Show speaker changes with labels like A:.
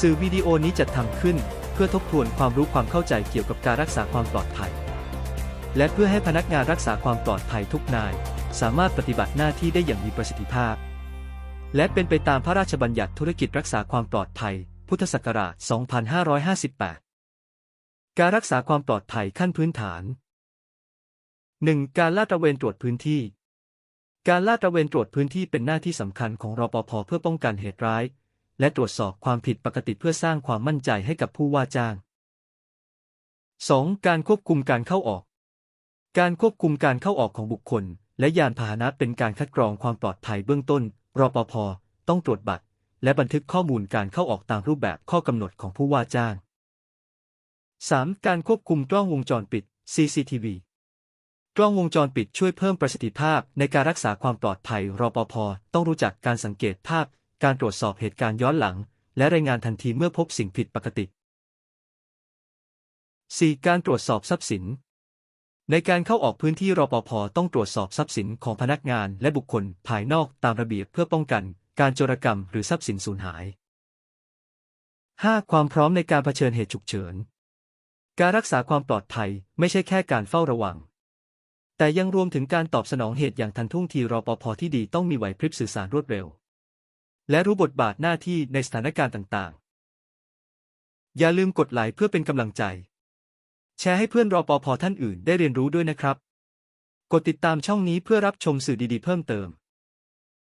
A: สื่อวิดีโอนี้จัดทำขึ้น เพื่อทบทวนความรู้ความเข้าใจเกี่ยวกับการรักษาความปลอดภัย และเพื่อให้พนักงานรักษาความปลอดภัยทุกนาย สามารถปฏิบัติหน้าที่ได้อย่างมีประสิทธิภาพ และเป็นไปตามพระราชบัญญัติธุรกิจรักษาความปลอดภัย พุทธศักราช 2558 การรักษาความปลอดภัยขั้นพื้นฐาน 1. การลาดตระเวนตรวจพื้นที่ การลาดตระเวนตรวจพื้นที่เป็นหน้าที่สำคัญของรปภเพื่อป้องกันเหตุร้าย และตรวจสอบความผิดปกติเพื่อสร้างความมั่นใจให้กับผู้ว่าจ้าง 2. การควบคุมการเข้าออก การควบคุมการเข้าออกของบุคคล และยานพาหนะเป็นการคัดกรองความปลอดภัยเบื้องต้น รปภ ต้องตรวจบัตร และบันทึกข้อมูลการเข้าออกตามรูปแบบข้อกำหนดของผู้ว่าจ้าง 3. การควบคุมกล้องวงจรปิด CCTV กล้องวงจรปิดช่วยเพิ่มประสิทธิภาพในการรักษาความปลอดภัย รปภ ต้องรู้จักการสังเกตภาพ การตรวจสอบเหตุการณ์ย้อนหลัง และรายงานทันทีเมื่อพบสิ่งผิดปกติ 4. การตรวจสอบทรัพย์สิน ในการเข้าออกพื้นที่รปภต้องตรวจสอบทรัพย์สินของพนักงานและบุคคลภายนอกตามระเบียบเพื่อป้องกัน การโจรกรรมหรือทรัพย์สินสูญหาย 5. ความพร้อมในการเผชิญเหตุฉุกเฉิน การรักษาความปลอดภัยไม่ใช่แค่การเฝ้าระวัง แต่ยังรวมถึงการตอบสนองเหตุอย่างทันท่วงทีรปภที่ดีต้องมีไหวพริบสื่อสารรวดเร็ว และรู้บทบาทหน้าที่ในสถานการณ์ต่างๆ อย่าลืมกดไลค์เพื่อเป็นกำลังใจ แชร์ให้เพื่อนรอปพอท่านอื่นได้เรียนรู้ด้วยนะครับ กดติดตามช่องนี้เพื่อรับชมสื่อดีๆเพิ่มเติม